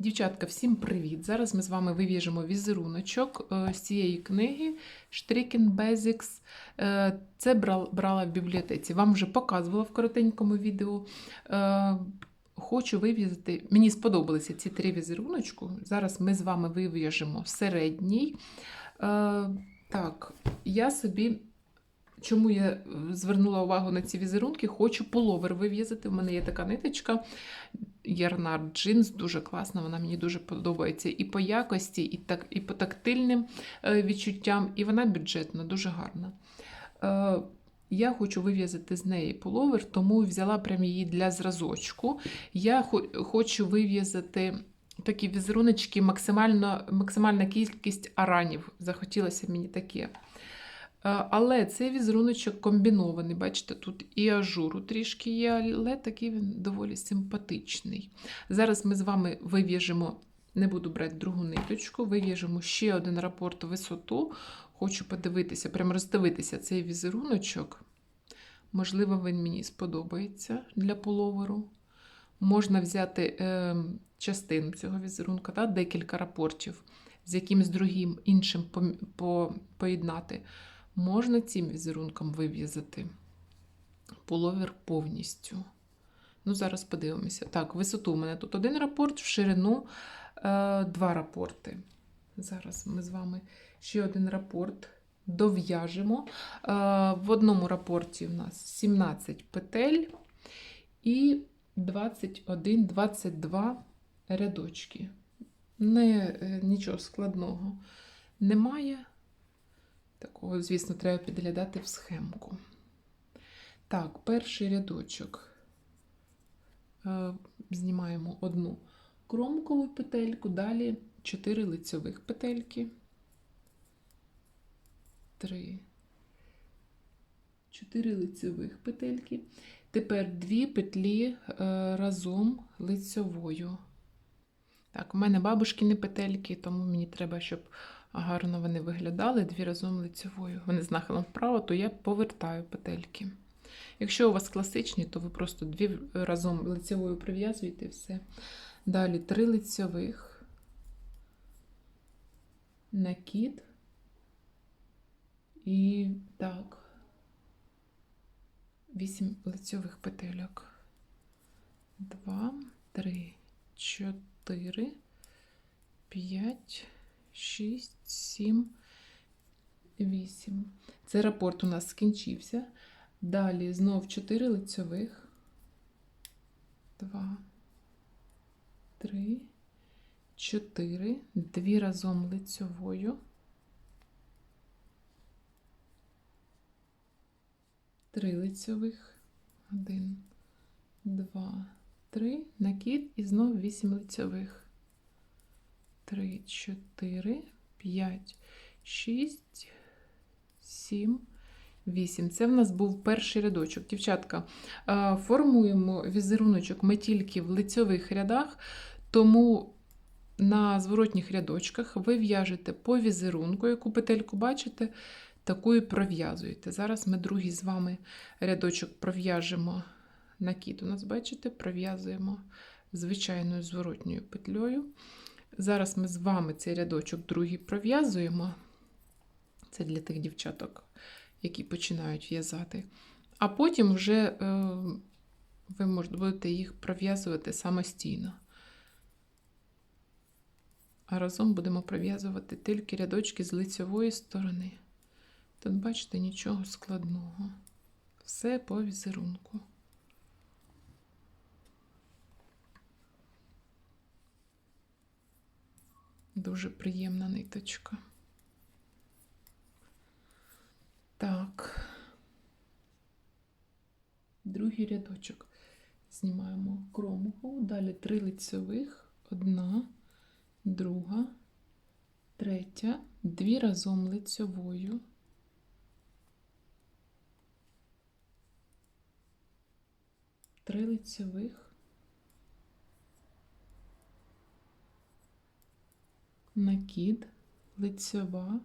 Дівчатка, всім привіт! Зараз ми з вами вив'яжемо візеруночок е, з цієї книги Stricken Basics. Е, Це брала в бібліотеці. Вам вже показувала в коротенькому відео. Е, Хочу вив'язати. Мені сподобалися ці три візеруночку. Зараз ми з вами вив'яжемо середній. Так, я собі. Чому я е, звернула увагу на ці візерунки? Хочу половер вив'язати. У мене є така ниточка Ярнар Джинс, дуже класна, вона мені дуже подобається і по якості, і, так, і по тактильним е, відчуттям, і вона бюджетна, дуже гарна. Е, Я хочу вив'язати з неї половер, тому взяла прямо її для зразочку. Я хо- хочу вив'язати такі візеруночки, максимально, максимальна кількість аранів. Захотілося мені таке. Е, Але цей візеруночок комбінований. Бачите, тут і ажуру трішки є, але такий він доволі симпатичний. Зараз ми з вами вив'яжемо, не буду брати другу ниточку, вив'яжемо ще один рапорт висоту. Хочу подивитися, прямо роздивитися цей візеруночок. Можливо, він мені сподобається для половеру. Можна взяти е, частину цього візерунка, та, декілька рапортів з якимось другим іншим пом- по, поєднати. Можна цим візерунком вив'язати половер повністю. Ну, зараз подивимося. Так, висоту у мене тут один рапорт, в ширину е, два рапорти. Зараз ми з вами ще один рапорт дов'яжемо. Е, в одному рапорті у нас 17 петель і 21-22 рядочки. Не, е, нічого складного немає. Такого, звісно, треба підглядати в схемку. Так, перший рядочок. Е, Знімаємо одну кромкову петельку, далі 4 лицьових петельки. 3. 4 лицьових петельки. Тепер дві петлі е, разом лицьовою. Так, у мене бабушкіни петельки, тому мені треба, щоб гарно вони виглядали дві разом лицьовою. Вони з нахилом вправо, то я повертаю петельки. Якщо у вас класичні, то ви просто дві разом лицьовою прив'язуєте і все. Далі три лицьових, накид. І так, вісім лицьових петельок. Два, три, чотири, п'ять, шість, сім, вісім. Цей рапорт у нас скінчився. Далі знов 4 лицьових. 2, 3, 4, дві разом лицьовою. 3 лицьових. 1, 2, 3, накид і знов 8 лицьових. 3, 4, 5, 6, 7, 8. Це в нас був перший рядочок. Дівчатка, е, формуємо візеруночок ми тільки в лицьових рядах, тому на зворотніх рядочках ви в'яжете по візерунку, яку петельку бачите, таку і пров'язуєте. Зараз ми другий з вами рядочок пров'яжемо накид. У нас, бачите, пров'язуємо звичайною зворотньою петлею. Зараз ми з вами цей рядочок другий пров'язуємо. Це для тих дівчаток, які починають в'язати. А потім вже е, ви будете їх пров'язувати самостійно. А разом будемо пров'язувати тільки рядочки з лицьової сторони. Тут, бачите, нічого складного. Все по візерунку. Дуже приємна ниточка. Так. Другий рядочок. Знімаємо кромку, далі три лицьових, одна, друга, третя, дві разом лицьовою. Три лицьових. Накид, лицьова,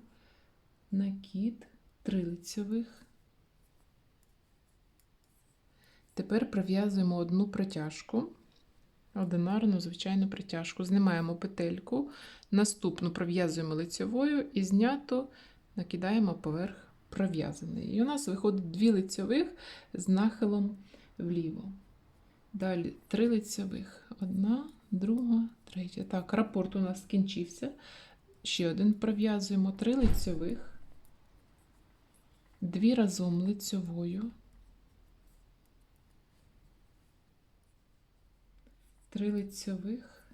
накид, три лицьових. Тепер пров'язуємо одну протяжку Одинарну, звичайну притяжку. Знімаємо петельку, наступну пров'язуємо лицьовою і зняту накидаємо поверх пров'язаної. І у нас виходить дві лицьових з нахилом вліво. Далі три лицьових. Одна, друга, третя. Так, рапорт у нас скінчився. Ще один пров'язуємо три лицьових, дві разом лицьовою. Три лицьових,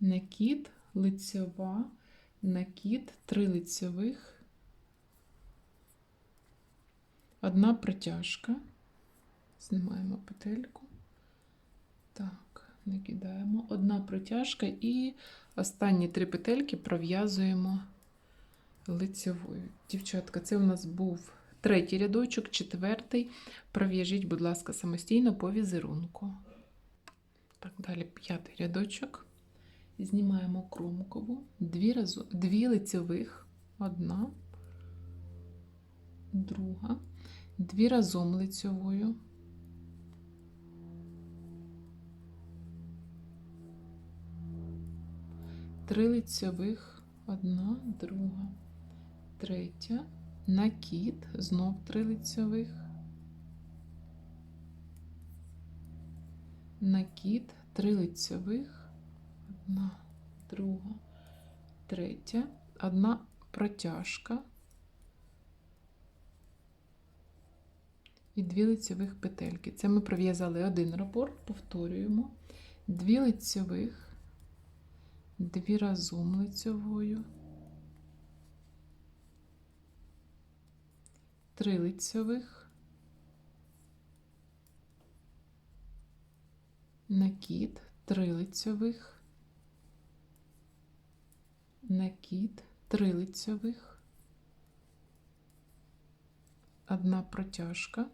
накид, лицьова, накид, три лицьових, одна протяжка. Знімаємо петельку. Так, накидаємо. Одна протяжка і останні три петельки пров'язуємо лицьовою. Дівчатка, це у нас був третій рядочок, четвертий. Пров'яжіть, будь ласка, самостійно по візерунку. Так, далі п'ятий рядочок. Знімаємо кромкову, дві, разу, дві лицьових, одна, друга, дві разом лицьовою. Три лицьових, одна, друга, третя, накид, знов три лицьових, накид, три лицьових, одна, друга, третя, одна протяжка. І дві лицьових петельки. Це ми пров'язали один рапорт, повторюємо, дві лицьових дві разом лицьовою, три лицьових, накид, три лицьових, накид, три лицьових, одна протяжка.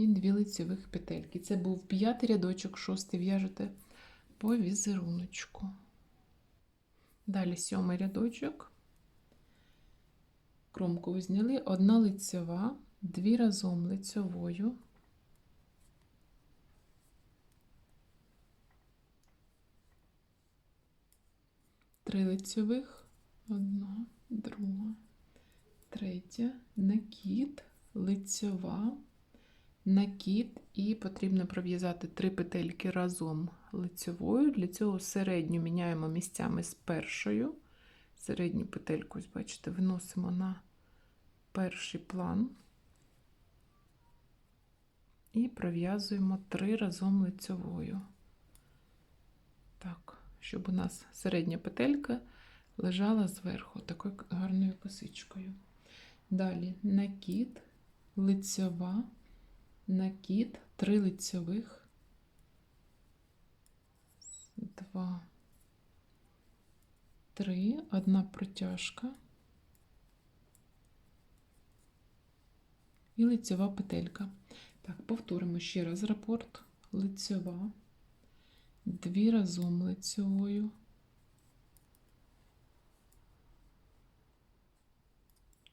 І дві лицевих петельки. Це був п'ятий рядочок, шостий в'яжете по візеруночку. Далі сьомий рядочок, кромку ви зняли, одна лицева, дві разом лицевою. Три лицевих, одна, друга, третя, накид, лицева, накид, і потрібно пров'язати три петельки разом лицевою. Для цього середню міняємо місцями з першою. Середню петельку, ось бачите, виносимо на перший план і пров'язуємо три разом лицевою. Так, щоб у нас середня петелька лежала зверху, такою гарною косичкою. Далі накид, лицьова накид, три лицевих, два, три, одна протяжка. І лицева петелька. Так, повторимо ще раз рапорт, лицева, дві разом лицевою.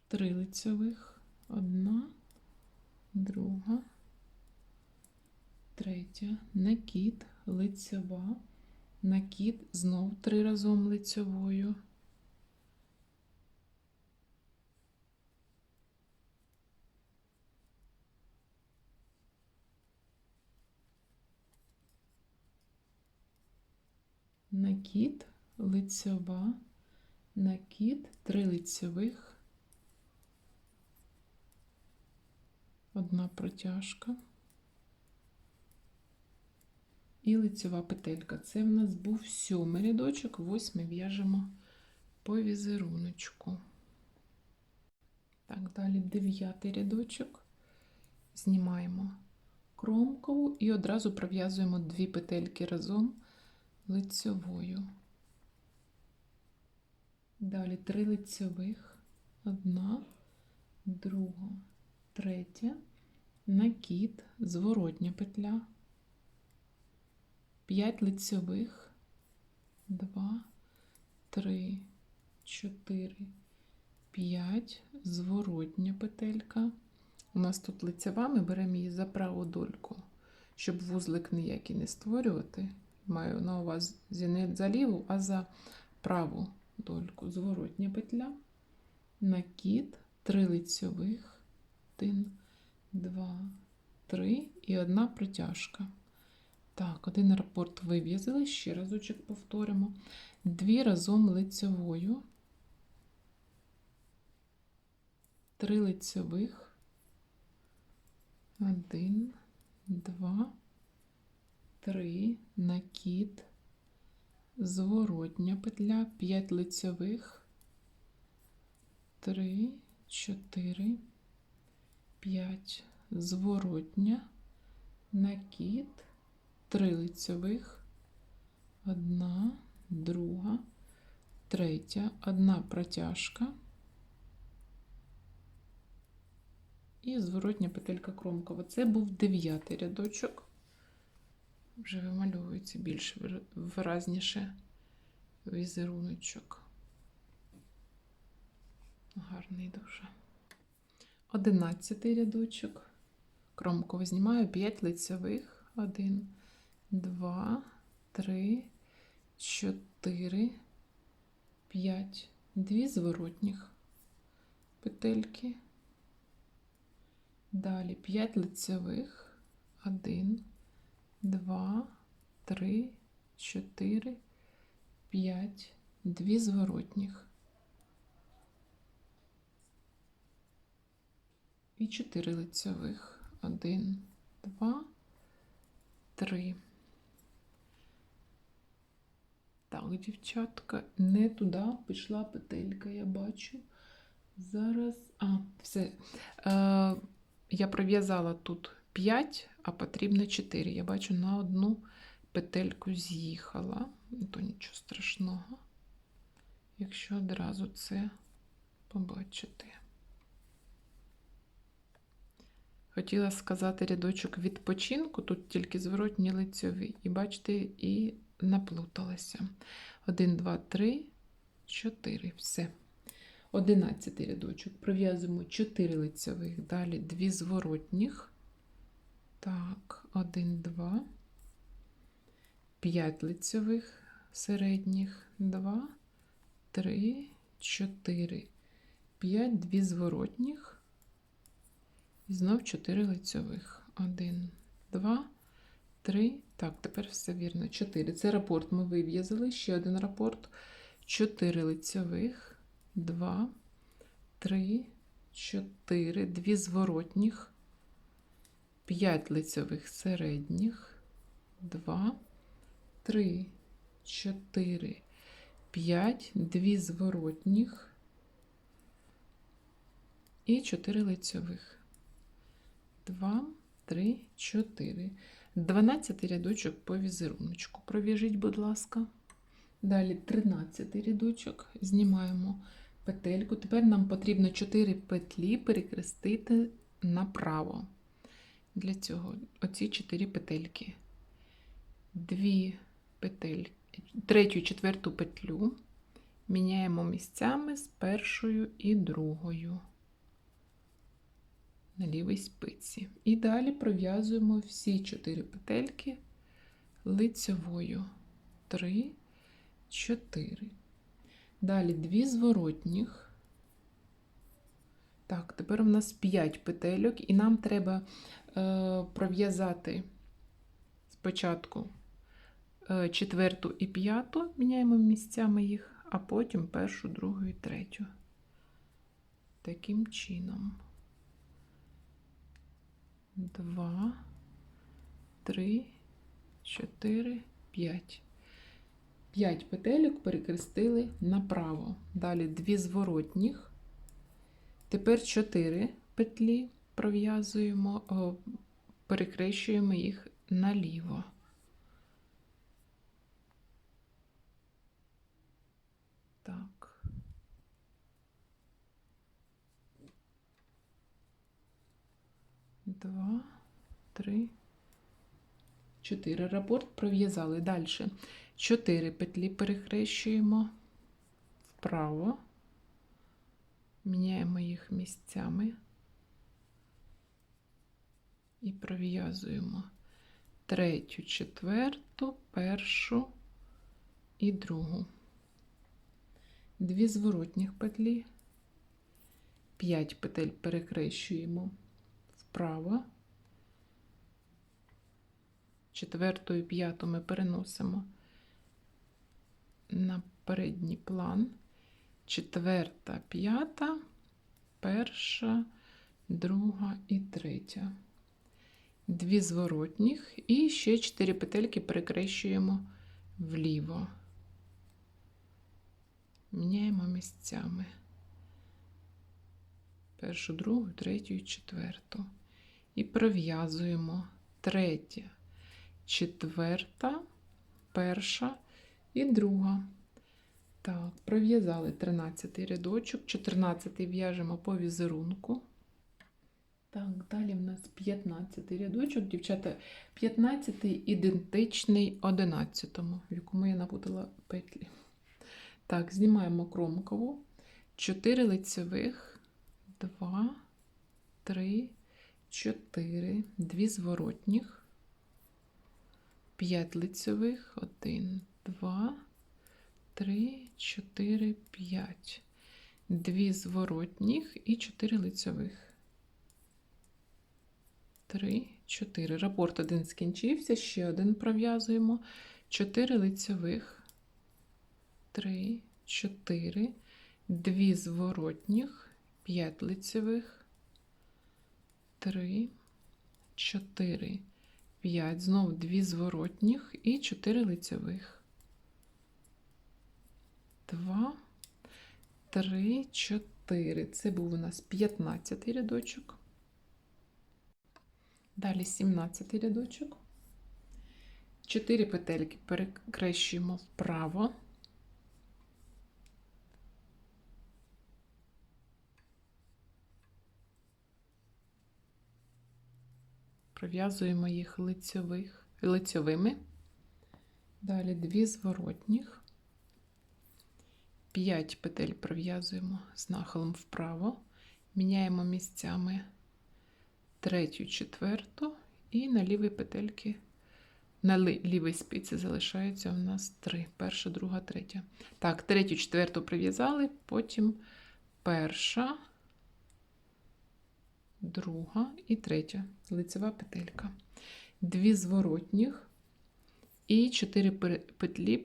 Три лицевих, одна, друга, третя, накид, лицева, накид, знов три разом лицевою. Накид, лицева, накид, три лицевих, одна протяжка і лицьова петелька. Це в нас був сьомий рядочок, восьмий в'яжемо по візеруночку. Так, далі дев'ятий рядочок, знімаємо кромкову і одразу пров'язуємо дві петельки разом лицьовою. Далі три лицьових, одна, друга, третя, накид, зворотня петля. 5 лицьових, 2, 3, 4, 5, зворотня петелька, У нас тут лицева, ми беремо її за праву дольку, щоб вузлик ніякий не створювати. Маю на увазі не за ліву, а за праву дольку. Зворотня петля, накид, три лицьових, один, два, три. І одна протяжка. Так, один рапорт вив'язали, ще разочок повторимо. Дві разом лицьовою, три лицьових, один, два, три, накид, зворотня петля, п'ять лицьових, три, чотири, п'ять, зворотня, накид, три лицьових, одна, друга, третя, одна протяжка і зворотня петелька кромкова. Це був дев'ятий рядочок. Вже вимальовується більш виразніше візеруночок. Гарний дуже. Одинадцятий рядочок. Кромково знімаю 5 лицьових. 1, 2, 3, 4, 5. Дві зворотніх петельки. Далі 5 лицьових. 1, 2, 3, 4, 5. Дві зворотніх. І 4 лицьових. 1, 2, 3. Так, дівчатка, не туди пішла петелька, я бачу. Зараз. А, все. Е, я пров'язала тут 5, а потрібно 4. Я бачу, на одну петельку з'їхала. То нічого страшного, якщо одразу це побачити. Хотіла сказати рядочок відпочинку, тут тільки зворотні лицьові. І бачите, і наплуталася. 1, 2, 3, 4. Все. Одинадцятий рядочок. Пров'язуємо 4 лицьових, далі 2 зворотніх. Так, 1, 2, 5 лицьових середніх, 2, 3, 4, 5, 2 зворотніх. І знов 4 лицьових. 1, 2, 3. Так, тепер все вірно. 4. Це рапорт ми вив'язали. Ще один рапорт. 4 лицьових. 2, 3, 4. 2 зворотніх. 5 лицьових середніх. 2, 3, 4, 5. 2 зворотніх. І 4 лицьових. 2, 3, 4. 12 рядочок по візеруночку. Пров'яжіть, будь ласка. Далі 13 рядочок. Знімаємо петельку. Тепер нам потрібно 4 петлі перекрестити направо. Для цього оці 4 петельки. Дві петельки, третю і четверту петлю міняємо місцями з першою і другою на лівій спиці. І далі пров'язуємо всі 4 петельки лицьовою. 3, 4. Далі 2 зворотніх. Так, тепер у нас 5 петельок, і нам треба е, пров'язати спочатку е, четверту і п'яту, міняємо місцями їх, а потім першу, другу і третю. Таким чином. Два, три, чотири, п'ять. П'ять петельок перекрестили направо. Далі дві зворотніх. Тепер чотири петлі пров'язуємо, перекрещуємо їх наліво. Так. Два, три, чотири. Рапорт пров'язали. Далі. Чотири петлі перехрещуємо вправо. Міняємо їх місцями. І пров'язуємо третю, четверту, першу і другу. Дві зворотніх петлі, 5 петель перекрещуємо вправо. Четверту і п'яту ми переносимо на передній план. Четверта, п'ята, перша, друга і третя. Дві зворотніх і ще 4 петельки перекрещуємо вліво. Міняємо місцями. Першу, другу, третю і четверту. І пров'язуємо третя, четверта, перша і друга. Так, пров'язали 13 рядочок, 14 в'яжемо по візерунку. Так, далі в нас 15 рядочок, дівчата, 15 ідентичний 11, в якому я напутала петлі. Так, знімаємо кромкову, 4 лицевих, 2, 3, 4, 2 зворотніх, 5 лицевих, 1, 2, 3, 4, 5, 2 зворотніх і 4 лицевих. 3, 4. Рапорт один скінчився, ще один пров'язуємо. 4 лицевих, 3, 4, 2 зворотніх, 5 лицевих, 3, 4, 5. Знову 2 зворотніх і 4 лицевих. 2, 3, 4. Це був у нас 15 рядочок. Далі 17 рядочок. 4 петельки перекрещуємо вправо. Пров'язуємо їх лицьових, лицьовими. Далі 2 зворотніх. 5 петель пров'язуємо з нахилом вправо. Міняємо місцями третю, четверту, і на лівій петельки, на лівій спиці залишається у нас три. Перша, друга, третя. Так, третю, четверту прив'язали, потім перша, друга і третя лицева петелька. Дві зворотніх і чотири петлі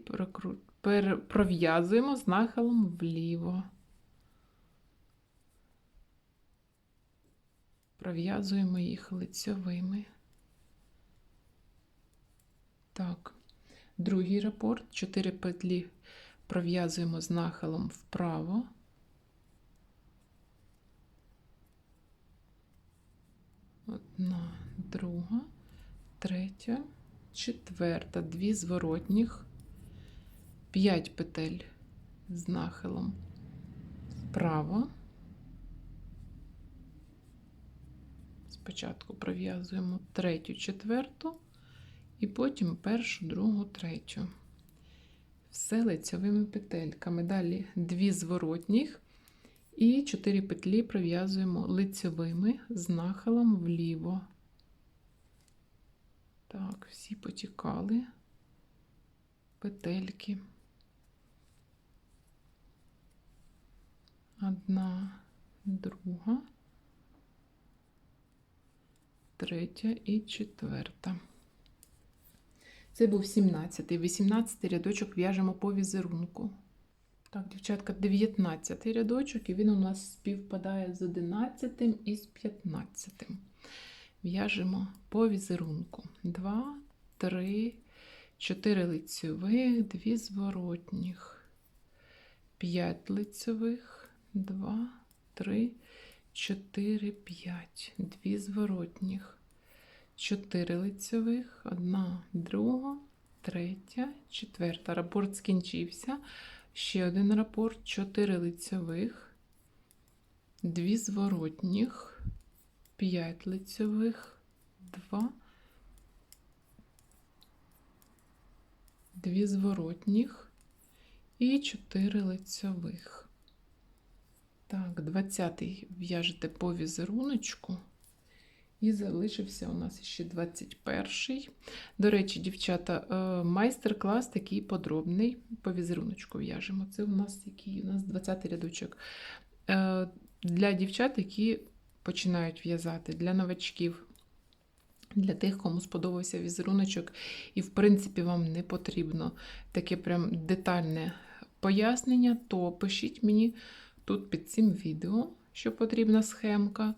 пров'язуємо з нахилом вліво. пров'язуємо їх лицьовими. Так, другий рапорт, 4 петлі пров'язуємо з нахилом вправо. Одна, друга, третя, четверта, дві зворотніх, 5 петель з нахилом вправо. Спочатку пров'язуємо третю, четверту, і потім першу, другу, третю. Все лицьовими петельками. Далі дві зворотніх і 4 петлі пров'язуємо лицьовими з нахилом вліво. Так, всі потікали петельки. Одна, друга третя і четверта. Це був 17-й. 18 рядочок в'яжемо по візерунку. Так, дівчатка, 19 рядочок, і він у нас співпадає з 11 і з 15. В'яжемо по візерунку. 2, 3, 4 лицьових, 2 зворотніх, 5 лицьових, 2, 3, 4, 5, 2 зворотніх, 4 лицьових, 1, друга, третя, четверта. Рапорт скінчився. Ще один рапорт, 4 лицьових, 2 зворотніх, 5 лицьових, 2, 2 зворотніх і 4 лицьових. Так, 20-й в'яжете по візеруночку І залишився у нас ще 21-й. До речі, дівчата, е, майстер-клас такий подробний. По візеруночку в'яжемо. Це у нас який у нас 20-й рядочок. Е, Для дівчат, які починають в'язати, для новачків, для тих, кому сподобався візеруночок, і, в принципі, вам не потрібно таке прям детальне пояснення, то пишіть мені тут під цим відео, що потрібна схемка.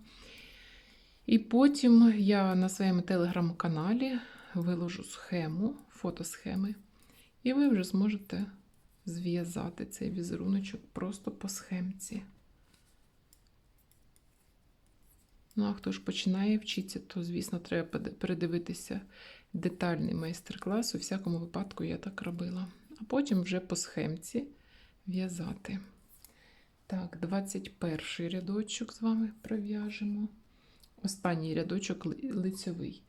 І потім я на своєму телеграм-каналі виложу схему, фотосхеми, і ви вже зможете зв'язати цей візеруночок просто по схемці. Ну, а хто ж починає вчитися, то, звісно, треба передивитися детальний майстер-клас. У всякому випадку я так робила. А потім вже по схемці в'язати. Так, 21 рядочок з вами пров'яжемо. Останній рядочок ли- лицьовий.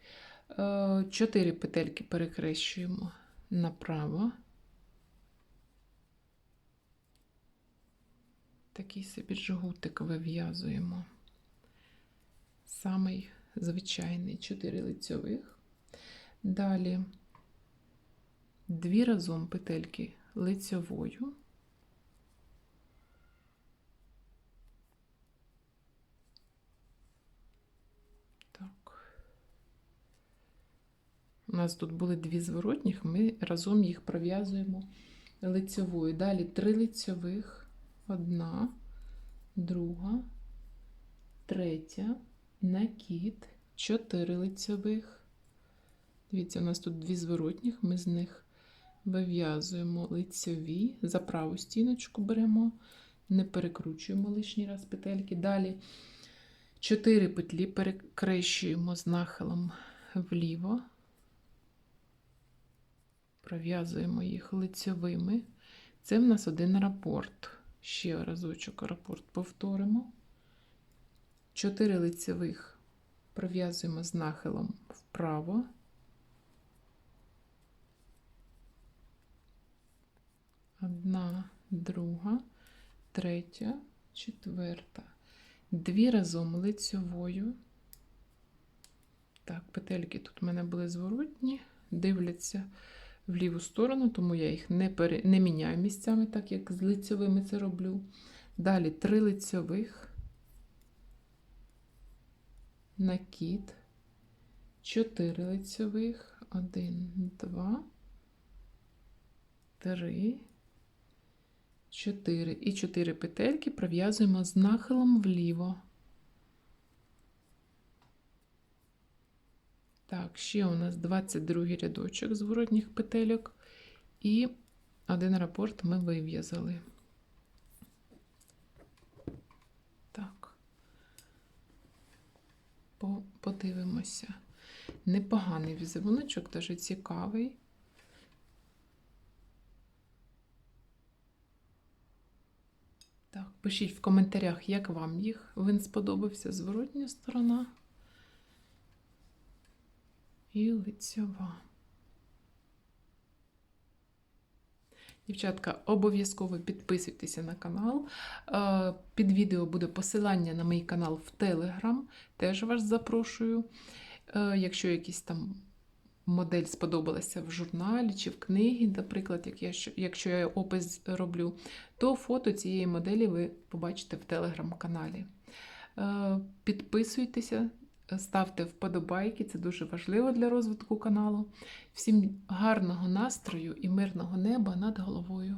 Е, Чотири петельки перекрещуємо направо. Такий собі жгутик вив'язуємо. Самий звичайний 4 лицьових. Далі дві разом петельки лицьовою. У нас тут були дві зворотніх, ми разом їх пров'язуємо лицьовою. Далі три лицьових, одна, друга, третя, накид, чотири лицьових. Дивіться, у нас тут дві зворотніх, ми з них вив'язуємо лицьові, за праву стіночку беремо, не перекручуємо лишній раз петельки. Далі 4 петлі перекрещуємо з нахилом вліво, пров'язуємо їх лицьовими. Це в нас один рапорт. Ще разочок рапорт повторимо. 4 лицьових пров'язуємо з нахилом вправо. Одна, друга, третя, четверта. Дві разом лицьовою. Так, петельки тут у мене були зворотні, дивляться в ліву сторону, тому я їх не, пере... не міняю місцями, так як з лицьовими це роблю. Далі три лицьових, накид, чотири лицьових, один, два, три. 4 і 4 петельки пров'язуємо з нахилом вліво. Так, ще у нас 22 рядочок зворотніх петельок, і один рапорт ми вив'язали. Так, По- подивимося. Непоганий візеруночок, дуже цікавий. Так, пишіть в коментарях, як вам їх. Він сподобався зворотня сторона і лицьова. Дівчатка, обов'язково підписуйтеся на канал. Е, Під відео буде посилання на мій канал в Телеграм. Теж вас запрошую. Е, Якщо якісь там модель сподобалася в журналі чи в книгі, наприклад, як я, якщо я опис роблю, то фото цієї моделі ви побачите в телеграм-каналі. Е, Підписуйтеся, ставте вподобайки, це дуже важливо для розвитку каналу. Всім гарного настрою і мирного неба над головою.